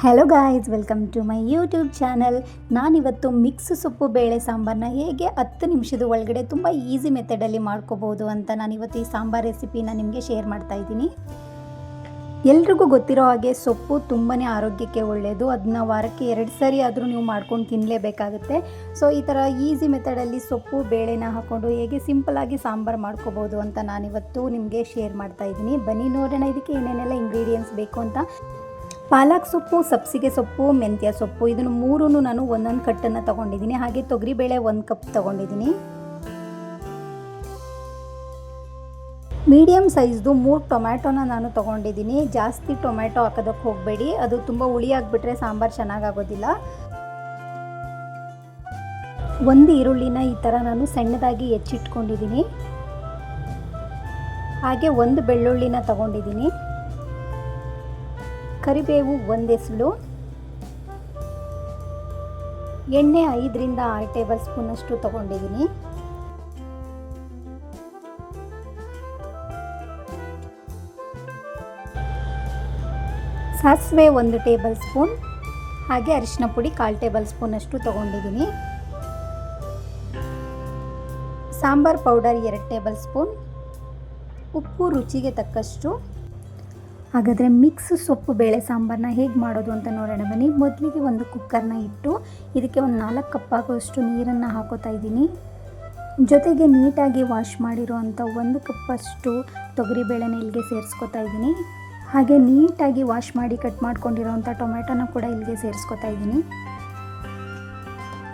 Hello guys welcome to my YouTube channel ನಾನಿವತ್ತು mix ಸೊಪ್ಪು ಬೇಳೆ ಸಾಂಬಾರನ್ನ ಹೇಗೆ ಹತ್ತು ನಿಮಿಷದ ಒಳಗಡೆ ತುಂಬ ಈಸಿ ಮೆಥಡಲ್ಲಿ ಮಾಡ್ಕೋಬೋದು ಅಂತ ನಾನಿವತ್ತು ಈ ಸಾಂಬಾರ್ ರೆಸಿಪಿನ ನಿಮಗೆ ಶೇರ್ ಮಾಡ್ತಾ ಇದ್ದೀನಿ. ಎಲ್ರಿಗೂ ಗೊತ್ತಿರೋ ಹಾಗೆ ಸೊಪ್ಪು ತುಂಬಾ ಆರೋಗ್ಯಕ್ಕೆ ಒಳ್ಳೆಯದು ಅದನ್ನ ವಾರಕ್ಕೆ ಎರಡು ಸರಿ ಆದರೂ ನೀವು ಮಾಡ್ಕೊಂಡು ತಿನ್ನಲೇಬೇಕಾಗುತ್ತೆ ಸೊ ಈ ಥರ ಈಸಿ ಮೆಥಡಲ್ಲಿ ಸೊಪ್ಪು, ಬೇಳೆನ ಹಾಕ್ಕೊಂಡು ಹೇಗೆ ಸಿಂಪಲಾಗಿ ಸಾಂಬಾರು ಮಾಡ್ಕೋಬೋದು ಅಂತ ನಾನಿವತ್ತು ನಿಮಗೆ ಶೇರ್ ಮಾಡ್ತಾ ಇದ್ದೀನಿ. ಬನ್ನಿ ನೋಡೋಣ ಇದಕ್ಕೆ ಏನೇನೆಲ್ಲ ಇಂಗ್ರೀಡಿಯೆಂಟ್ಸ್ ಬೇಕು ಅಂತ. ಪಾಲಕ್ ಸೊಪ್ಪು, ಸಬ್ಸಿಗೆ ಸೊಪ್ಪು, ಮೆಂತ್ಯ ಸೊಪ್ಪು, ಇದನ್ನು ಮೂರೂ ನಾನು ಒಂದೊಂದು ಕಟ್ಟನ್ನು ತೊಗೊಂಡಿದ್ದೀನಿ. ಹಾಗೆ ತೊಗರಿಬೇಳೆ ಒಂದು ಕಪ್ ತೊಗೊಂಡಿದ್ದೀನಿ. ಮೀಡಿಯಮ್ ಸೈಜ್ದು ಮೂರು ಟೊಮ್ಯಾಟೊನ ನಾನು ತೊಗೊಂಡಿದ್ದೀನಿ. ಜಾಸ್ತಿ ಟೊಮ್ಯಾಟೊ ಹಾಕೋದಕ್ಕೆ ಹೋಗಬೇಡಿ. ಅದು ತುಂಬ ಹುಳಿ ಆಗಿಬಿಟ್ರೆ ಸಾಂಬಾರು ಚೆನ್ನಾಗಾಗೋದಿಲ್ಲ. ಒಂದು ಈರುಳ್ಳಿನ ಈ ಥರ ನಾನು ಸಣ್ಣದಾಗಿ ಹೆಚ್ಚಿಟ್ಕೊಂಡಿದ್ದೀನಿ. ಹಾಗೆ ಒಂದು ಬೆಳ್ಳುಳ್ಳಿನ ತಗೊಂಡಿದ್ದೀನಿ. ಕರಿಬೇವು ಒಂದೆಸಳು ಎಣ್ಣೆ ಐದರಿಂದ ಆರು ಟೇಬಲ್ ಸ್ಪೂನಷ್ಟು ತೊಗೊಂಡಿದ್ದೀನಿ. ಸಾಸಿವೆ ಒಂದು ಟೇಬಲ್ ಸ್ಪೂನ್, ಹಾಗೆ ಅರಿಶಿನ ಪುಡಿ ಕಾಲು ಟೇಬಲ್ ಸ್ಪೂನಷ್ಟು ತೊಗೊಂಡಿದ್ದೀನಿ. ಸಾಂಬಾರ್ ಪೌಡರ್ ಎರಡು ಟೇಬಲ್ ಸ್ಪೂನ್, ಉಪ್ಪು ರುಚಿಗೆ ತಕ್ಕಷ್ಟು ಹಾಗಾದರೆ ಮಿಕ್ಸ್ ಸೊಪ್ಪು, ಬೇಳೆ ಸಾಂಬಾರನ್ನ ಹೇಗೆ ಮಾಡೋದು ಅಂತ ನೋಡೋಣ. ಬನ್ನಿ. ಮೊದಲಿಗೆ ಒಂದು ಕುಕ್ಕರ್ನ ಇಟ್ಟು ಇದಕ್ಕೆ ಒಂದು ನಾಲ್ಕು ಕಪ್ ಆಗುವಷ್ಟು ನೀರನ್ನು ಹಾಕೋತಾ ಇದ್ದೀನಿ. ಜೊತೆಗೆ ನೀಟಾಗಿ ವಾಶ್ ಮಾಡಿರೋ ಅಂಥ ಒಂದು ಕಪ್ಪಷ್ಟು ತೊಗರಿಬೇಳೆನ ಇಲ್ಲಿಗೆ ಸೇರಿಸ್ಕೊತಾ ಇದ್ದೀನಿ. ಹಾಗೆ ನೀಟಾಗಿ ವಾಶ್ ಮಾಡಿ ಕಟ್ ಮಾಡ್ಕೊಂಡಿರೋವಂಥ ಟೊಮೆಟೊನ ಕೂಡ ಇಲ್ಲಿಗೆ ಸೇರಿಸ್ಕೊತಾ ಇದ್ದೀನಿ.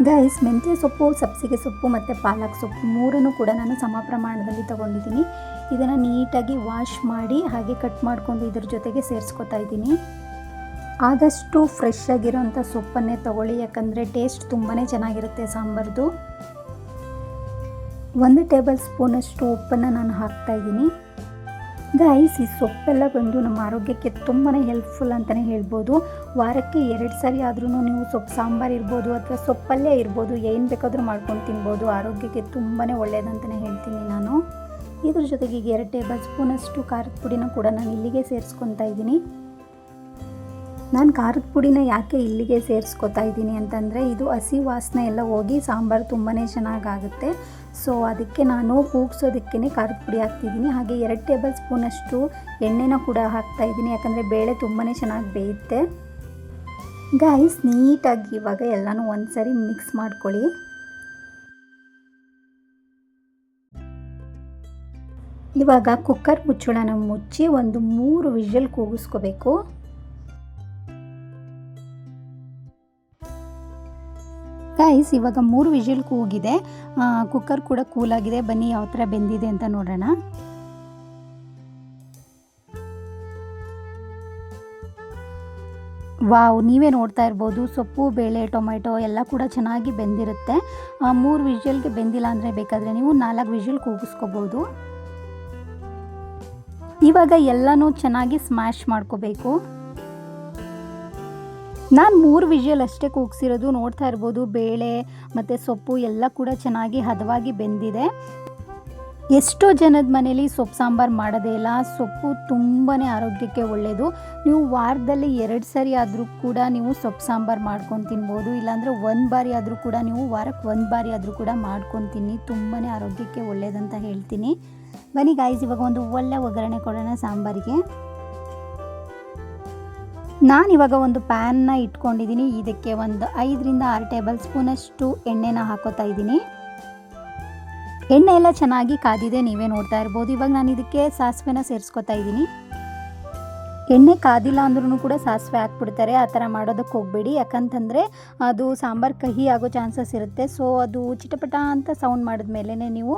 ಗೈಸ್ ಮೆಂತ್ಯ ಸೊಪ್ಪು, ಸಬ್ಸಿಗೆ ಸೊಪ್ಪು ಮತ್ತು ಪಾಲಕ್ ಸೊಪ್ಪು ಮೂರನ್ನು ಕೂಡ ನಾನು ಸಮ ಪ್ರಮಾಣದಲ್ಲಿ ತೊಗೊಂಡಿದ್ದೀನಿ. ಇದನ್ನು ನೀಟಾಗಿ ವಾಶ್ ಮಾಡಿ, ಹಾಗೆ ಕಟ್ ಮಾಡಿಕೊಂಡು ಇದ್ರ ಜೊತೆಗೆ ಸೇರಿಸ್ಕೊತಾ ಇದ್ದೀನಿ. ಆದಷ್ಟು ಫ್ರೆಶ್ ಆಗಿರೋಂಥ ಸೊಪ್ಪನ್ನೇ ತಗೊಳ್ಳಿ, ಯಾಕಂದರೆ ಟೇಸ್ಟ್ ತುಂಬಾ ಚೆನ್ನಾಗಿರುತ್ತೆ ಸಾಂಬಾರ್ದು. ಒಂದು ಟೇಬಲ್ ಸ್ಪೂನಷ್ಟು ಉಪ್ಪನ್ನು ನಾನು ಹಾಕ್ತಾ ಇದ್ದೀನಿ. ಗೈಸ್ ಈ ಸೊಪ್ಪೆಲ್ಲ ಬಂದು ನಮ್ಮ ಆರೋಗ್ಯಕ್ಕೆ ತುಂಬಾ ಹೆಲ್ಪ್ಫುಲ್ ಅಂತಲೇ ಹೇಳ್ಬೋದು. ವಾರಕ್ಕೆ ಎರಡು ಸಾರಿ ಆದ್ರೂ ನೀವು ಸೊಪ್ಪು ಸಾಂಬಾರು ಇರ್ಬೋದು ಅಥವಾ ಸೊಪ್ಪಲ್ಲೇ ಇರ್ಬೋದು, ಏನು ಬೇಕಾದರೂ ಮಾಡ್ಕೊಂಡು ತಿನ್ಬೋದು, ಆರೋಗ್ಯಕ್ಕೆ ತುಂಬಾ ಒಳ್ಳೆಯದಂತಲೇ ಹೇಳ್ತೀನಿ ನಾನು. ಇದ್ರ ಜೊತೆಗೆ ಎರಡು ಟೇಬಲ್ ಸ್ಪೂನಷ್ಟು ಖಾರದ ಪುಡಿನ ಕೂಡ ನಾನು ಇಲ್ಲಿಗೆ ಸೇರಿಸ್ಕೊತಾ ಇದ್ದೀನಿ. ನಾನು ಖಾರದ ಪುಡಿನ ಯಾಕೆ ಇಲ್ಲಿಗೆ ಸೇರಿಸ್ಕೊತಾ ಇದ್ದೀನಿ ಅಂತಂದರೆ, ಇದು ಹಸಿ ವಾಸನೆ ಎಲ್ಲ ಹೋಗಿ ಸಾಂಬಾರು ತುಂಬಾ ಚೆನ್ನಾಗಾಗುತ್ತೆ. ಸೊ, ಅದಕ್ಕೆ ನಾನು ಕೂಗ್ಸೋದಕ್ಕೆ ಖಾರದ ಪುಡಿ ಹಾಕ್ತಿದ್ದೀನಿ. ಹಾಗೆ ಎರಡು ಟೇಬಲ್ ಸ್ಪೂನಷ್ಟು ಎಣ್ಣೆನ ಕೂಡ ಹಾಕ್ತಾ ಇದ್ದೀನಿ. ಯಾಕಂದರೆ ಬೇಳೆ ತುಂಬಾ ಚೆನ್ನಾಗಿ ಬೇಯುತ್ತೆ. ಗಾಯ್ಸ್ ನೀಟಾಗಿ ಇವಾಗ ಎಲ್ಲನೂ ಒಂದು ಸರಿ ಮಿಕ್ಸ್ ಮಾಡ್ಕೊಳ್ಳಿ. ಇವಾಗ ಕುಕ್ಕರ್ ಮುಚ್ಚಳನ ಮುಚ್ಚಿ ಒಂದು ಮೂರು ವಿಷಲ್ ಕೂಗಿಸ್ಕೋಬೇಕು. ಗೈಸ್ ಇವಾಗ ಮೂರು ವಿಷಲ್ ಕೂಗಿದೆ ಕುಕ್ಕರ್ ಕೂಡ ಕೂಲಾಗಿದೆ ಬನ್ನಿ, ಯಾವ ಥರ ಬೆಂದಿದೆ ಅಂತ ನೋಡೋಣ. ವಾವ್, ನೀವೇ ನೋಡ್ತಾ ಇರ್ಬೋದು. ಸೊಪ್ಪು, ಬೇಳೆ ಟೊಮೆಟೊ ಎಲ್ಲ ಕೂಡ ಚೆನ್ನಾಗಿ ಬೆಂದಿರುತ್ತೆ. ಮೂರು ವಿಷಲ್ಗೆ ಬೆಂದಿಲ್ಲ ಅಂದರೆ ಬೇಕಾದರೆ ನೀವು ನಾಲ್ಕು ವಿಷಲ್ ಕೂಗಿಸ್ಕೋಬೋದು ಇವಾಗ ಎಲ್ಲನೂ ಚೆನ್ನಾಗಿ ಸ್ಮ್ಯಾಶ್ ಮಾಡ್ಕೋಬೇಕು. ನಾನು ಮೂರು ವಿಷಲ್ ಅಷ್ಟೇ ಕೂಗಿಸಿರೋದು, ನೋಡ್ತಾ ಇರ್ಬೋದು, ಬೇಳೆ ಮತ್ತು ಸೊಪ್ಪು ಎಲ್ಲ ಕೂಡ ಚೆನ್ನಾಗಿ ಹದವಾಗಿ ಬೆಂದಿದೆ. ಎಷ್ಟೋ ಜನದ ಮನೇಲಿ ಸೊಪ್ಪು ಸಾಂಬಾರು ಮಾಡೋದೇ ಇಲ್ಲ, ಸೊಪ್ಪು ತುಂಬಾ ಆರೋಗ್ಯಕ್ಕೆ ಒಳ್ಳೆಯದು ನೀವು ವಾರದಲ್ಲಿ ಎರಡು ಸರಿ ಆದರೂ ಕೂಡ ನೀವು ಸೊಪ್ಪು ಸಾಂಬಾರು ಮಾಡ್ಕೊಂಡು ತಿನ್ಬೋದು, ಇಲ್ಲಾಂದರೆ ಒಂದು ಬಾರಿ ಆದರೂ ಕೂಡ ನೀವು ವಾರಕ್ಕೆ ಒಂದು ಬಾರಿ ಆದರೂ ಕೂಡ ಮಾಡ್ಕೊಂಡು ತಿನ್ನಿ ತುಂಬಾ ಆರೋಗ್ಯಕ್ಕೆ ಒಳ್ಳೆಯದಂತ ಹೇಳ್ತೀನಿ. ಬನ್ನಿ ಗಾಯ್ಸ್ ಇವಾಗ ಒಂದು ಒಳ್ಳೆ ಒಗ್ಗರಣೆ ಕೊಡೋಣ ಸಾಂಬಾರಿಗೆ. ನಾನಿವಾಗ ಒಂದು ಪ್ಯಾನ್ನ ಇಟ್ಕೊಂಡಿದ್ದೀನಿ ಇದಕ್ಕೆ ಒಂದು ಐದರಿಂದ ಆರು ಟೇಬಲ್ ಸ್ಪೂನಷ್ಟು ಎಣ್ಣೆನ ಹಾಕೋತಾ ಇದ್ದೀನಿ ಎಣ್ಣೆ ಎಲ್ಲ ಚೆನ್ನಾಗಿ ಕಾದಿದೆ, ನೀವೇ ನೋಡ್ತಾ ಇರ್ಬೋದು. ಇವಾಗ ನಾನು ಇದಕ್ಕೆ ಸಾಸಿವೆನ ಸೇರಿಸ್ಕೊತಾ ಇದ್ದೀನಿ ಎಣ್ಣೆ ಕಾದಿಲ್ಲ ಅಂದ್ರೂ ಕೂಡ ಸಾಸಿವೆ ಹಾಕ್ಬಿಡ್ತಾರೆ. ಆ ಥರ ಮಾಡೋದಕ್ಕೆ ಹೋಗಬೇಡಿ. ಯಾಕಂತಂದರೆ ಅದು ಸಾಂಬಾರು ಕಹಿ ಆಗೋ ಚಾನ್ಸಸ್ ಇರುತ್ತೆ. ಸೊ ಅದು ಚಿಟಪಟ ಅಂತ ಸೌಂಡ್ ಮಾಡಿದ ಮೇಲೆ ನೀವು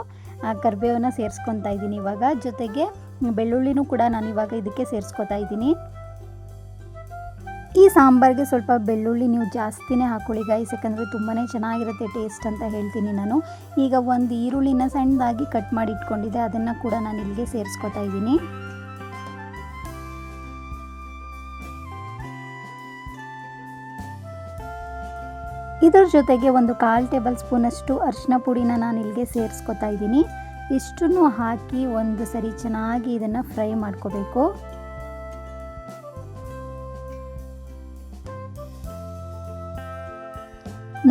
ಕರಿಬೇವನ್ನ ಸೇರಿಸ್ಕೊತಾ ಇದ್ದೀನಿ ಇವಾಗ. ಜೊತೆಗೆ ಬೆಳ್ಳುಳ್ಳಿನೂ ಕೂಡ ನಾನು ಇವಾಗ ಇದಕ್ಕೆ ಸೇರಿಸ್ಕೊತಾ ಇದ್ದೀನಿ ಈ ಸಾಂಬಾರಿಗೆ ಸ್ವಲ್ಪ ಬೆಳ್ಳುಳ್ಳಿ ನೀವು ಜಾಸ್ತಿನೇ ಹಾಕೊಳ್ಳಿ ಗೈಸ್ ಯಾಕಂದರೆ ತುಂಬಾ ಚೆನ್ನಾಗಿರುತ್ತೆ ಟೇಸ್ಟ್ ಅಂತ ಹೇಳ್ತೀನಿ ನಾನು. ಈಗ ಒಂದು ಈರುಳ್ಳಿನ ಸಣ್ಣದಾಗಿ ಕಟ್ ಮಾಡಿ ಇಟ್ಕೊಂಡಿದ್ದೆ, ಅದನ್ನು ಕೂಡ ನಾನು ಇಲ್ಲಿಗೆ ಸೇರಿಸ್ಕೊತಾ ಇದ್ದೀನಿ. ಇದರ ಜೊತೆಗೆ ಒಂದು ಕಾಲು ಟೇಬಲ್ ಸ್ಪೂನಷ್ಟು ಅರಿಶಿನ ಪುಡಿನ ನಾನು ಇಲ್ಲಿಗೆ ಸೇರಿಸ್ಕೊತಾ ಇದ್ದೀನಿ. ಇಷ್ಟನ್ನು ಹಾಕಿ ಒಂದು ಸರಿ ಚೆನ್ನಾಗಿ ಇದನ್ನು ಫ್ರೈ ಮಾಡ್ಕೋಬೇಕು.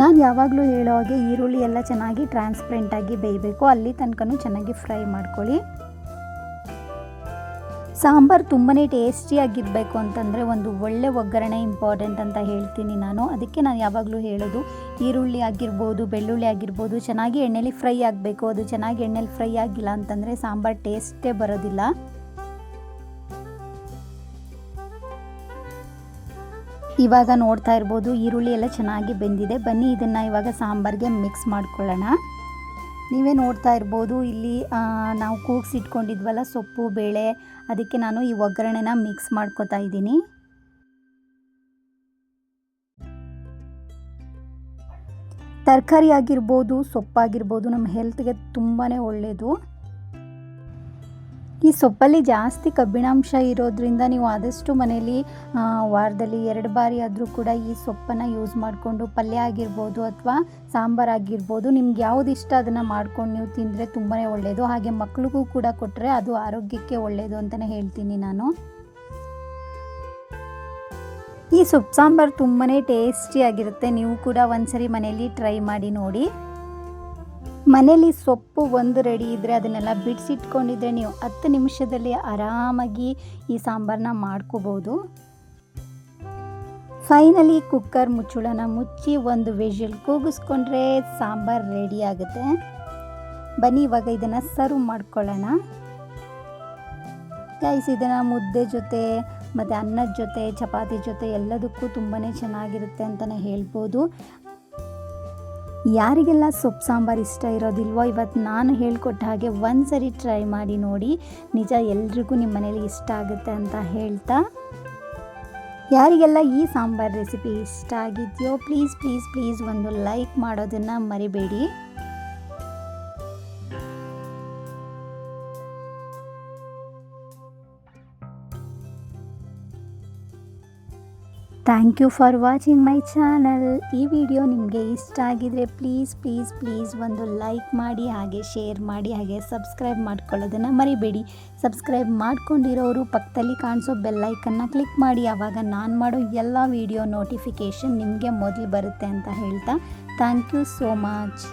ನಾನು ಯಾವಾಗಲೂ ಹೇಳೋ ಹಾಗೆ ಈರುಳ್ಳಿ ಎಲ್ಲ ಚೆನ್ನಾಗಿ ಟ್ರಾನ್ಸ್ಪರೆಂಟಾಗಿ ಬೇಯಬೇಕು. ಅಲ್ಲಿ ತನಕನೂ ಚೆನ್ನಾಗಿ ಫ್ರೈ ಮಾಡ್ಕೊಳ್ಳಿ. ಸಾಂಬಾರು ತುಂಬಾ ಟೇಸ್ಟಿಯಾಗಿರಬೇಕು ಅಂತಂದರೆ ಒಂದು ಒಳ್ಳೆ ಒಗ್ಗರಣೆ ಇಂಪಾರ್ಟೆಂಟ್ ಅಂತ ಹೇಳ್ತೀನಿ ನಾನು. ಅದಕ್ಕೆ ನಾನು ಯಾವಾಗಲೂ ಹೇಳೋದು ಈರುಳ್ಳಿ ಆಗಿರ್ಬೋದು, ಬೆಳ್ಳುಳ್ಳಿ ಆಗಿರ್ಬೋದು, ಚೆನ್ನಾಗಿ ಎಣ್ಣೆಲಿ ಫ್ರೈ ಆಗಬೇಕು. ಅದು ಚೆನ್ನಾಗಿ ಎಣ್ಣೆಲಿ ಫ್ರೈ ಆಗಿಲ್ಲ ಅಂತಂದರೆ ಸಾಂಬಾರು ಟೇಸ್ಟೇ ಬರೋದಿಲ್ಲ. ಇವಾಗ ನೋಡ್ತಾ ಇರ್ಬೋದು, ಈರುಳ್ಳಿ ಎಲ್ಲ ಚೆನ್ನಾಗಿ ಬೆಂದಿದೆ. ಬನ್ನಿ ಇದನ್ನು ಇವಾಗ ಸಾಂಬಾರಿಗೆ ಮಿಕ್ಸ್ ಮಾಡ್ಕೊಳ್ಳೋಣ. ನೀವೇ ನೋಡ್ತಾ ಇರ್ಬೋದು, ಇಲ್ಲಿ ನಾವು ಕೂಗ್ಸಿಟ್ಕೊಂಡಿದ್ವಲ್ಲ ಸೊಪ್ಪು, ಬೇಳೆ, ಅದಕ್ಕೆ ನಾನು ಈ ಒಗ್ಗರಣೆನ ಮಿಕ್ಸ್ ಮಾಡ್ಕೊತಾ ಇದ್ದೀನಿ. ತರಕಾರಿ ಆಗಿರ್ಬೋದು, ಸೊಪ್ಪಾಗಿರ್ಬೋದು, ನಮ್ಮ ಹೆಲ್ತ್ಗೆ ತುಂಬಾ ಒಳ್ಳೆಯದು ಈ ಸೊಪ್ಪಲ್ಲಿ ಜಾಸ್ತಿ ಕಬ್ಬಿಣಾಂಶ ಇರೋದ್ರಿಂದ ನೀವು ಆದಷ್ಟು ಮನೆಯಲ್ಲಿ ವಾರದಲ್ಲಿ ಎರಡು ಬಾರಿ ಆದರೂ ಕೂಡ ಈ ಸೊಪ್ಪನ್ನು ಯೂಸ್ ಮಾಡಿಕೊಂಡು ಪಲ್ಯ ಆಗಿರ್ಬೋದು ಅಥವಾ ಸಾಂಬಾರು ಆಗಿರ್ಬೋದು, ನಿಮ್ಗೆ ಯಾವ್ದು ಇಷ್ಟ ಅದನ್ನು ಮಾಡ್ಕೊಂಡು ನೀವು ತಿಂದರೆ ತುಂಬಾ ಒಳ್ಳೆಯದು ಹಾಗೆ ಮಕ್ಳಿಗೂ ಕೂಡ ಕೊಟ್ಟರೆ ಅದು ಆರೋಗ್ಯಕ್ಕೆ ಒಳ್ಳೆಯದು ಅಂತಲೇ ಹೇಳ್ತೀನಿ ನಾನು. ಈ ಸೊಪ್ಪು ಸಾಂಬಾರು ತುಂಬಾ ಟೇಸ್ಟಿಯಾಗಿರುತ್ತೆ ನೀವು ಕೂಡ ಒಂದ್ಸರಿ ಮನೆಯಲ್ಲಿ ಟ್ರೈ ಮಾಡಿ ನೋಡಿ. ಮನೇಲಿ ಸೊಪ್ಪು ಒಂದು ರೆಡಿ ಇದ್ದರೆ ಅದನ್ನೆಲ್ಲ ಬಿಡಿಸಿಟ್ಕೊಂಡಿದ್ರೆ ನೀವು ಹತ್ತು ನಿಮಿಷದಲ್ಲಿ ಆರಾಮಾಗಿ ಈ ಸಾಂಬಾರನ್ನ ಮಾಡ್ಕೋಬೋದು. ಫೈನಲಿ ಕುಕ್ಕರ್ ಮುಚ್ಚುಳನ ಮುಚ್ಚಿ ಒಂದು ವಿಷಲ್ ಕೂಗಿಸ್ಕೊಂಡ್ರೆ ಸಾಂಬಾರು ರೆಡಿ ಆಗುತ್ತೆ. ಬನ್ನಿ, ಇವಾಗ ಇದನ್ನು ಸರ್ವ್ ಮಾಡ್ಕೊಳ್ಳೋಣ. ಗೈಸ್ ಇದನ್ನು ಮುದ್ದೆ ಜೊತೆ, ಮತ್ತು ಅನ್ನದ ಜೊತೆ, ಚಪಾತಿ ಜೊತೆ ಎಲ್ಲದಕ್ಕೂ ತುಂಬಾ ಚೆನ್ನಾಗಿರುತ್ತೆ ಅಂತಲೇ ಹೇಳ್ಬೋದು. ಯಾರಿಗೆಲ್ಲ ಸೊಪ್ಪು ಸಾಂಬಾರು ಇಷ್ಟ ಇರೋದಿಲ್ವೋ ಇವತ್ತು ನಾನು ಹೇಳ್ಕೊಟ್ಟ ಹಾಗೆ ಒಂದು ಸರಿ ಟ್ರೈ ಮಾಡಿ ನೋಡಿ. ನಿಜ ಎಲ್ರಿಗೂ ನಿಮ್ಮ ಮನೇಲಿ ಇಷ್ಟ ಆಗುತ್ತೆ ಅಂತ ಹೇಳ್ತಾ. ಯಾರಿಗೆಲ್ಲ ಈ ಸಾಂಬಾರು ರೆಸಿಪಿ ಇಷ್ಟ ಆಗಿದೆಯೋ ಪ್ಲೀಸ್ ಪ್ಲೀಸ್ ಪ್ಲೀಸ್ ಒಂದು ಲೈಕ್ ಮಾಡೋದನ್ನು ಮರಿಬೇಡಿ. Thank you for watching my channel ಈ ವಿಡಿಯೋ ನಿಮಗೆ ಇಷ್ಟ ಆಗಿದರೆ ಪ್ಲೀಸ್ ಪ್ಲೀಸ್ ಪ್ಲೀಸ್ ಒಂದು ಲೈಕ್ ಮಾಡಿ, ಹಾಗೆ ಶೇರ್ ಮಾಡಿ, ಹಾಗೆ ಸಬ್ಸ್ಕ್ರೈಬ್ ಮಾಡ್ಕೊಳ್ಳೋದನ್ನು ಮರಿಬೇಡಿ. ಸಬ್ಸ್ಕ್ರೈಬ್ ಮಾಡ್ಕೊಂಡಿರೋರು ಪಕ್ಕದಲ್ಲಿ ಕಾಣಿಸೋ ಬೆಲ್ಲೈಕನ್ನು ಕ್ಲಿಕ್ ಮಾಡಿ. ಆವಾಗ ನಾನು ಮಾಡೋ ಎಲ್ಲ ವಿಡಿಯೋ ನೋಟಿಫಿಕೇಷನ್ ನಿಮಗೆ ಮೊದಲು ಬರುತ್ತೆ ಅಂತ ಹೇಳ್ತಾ. Thank you so much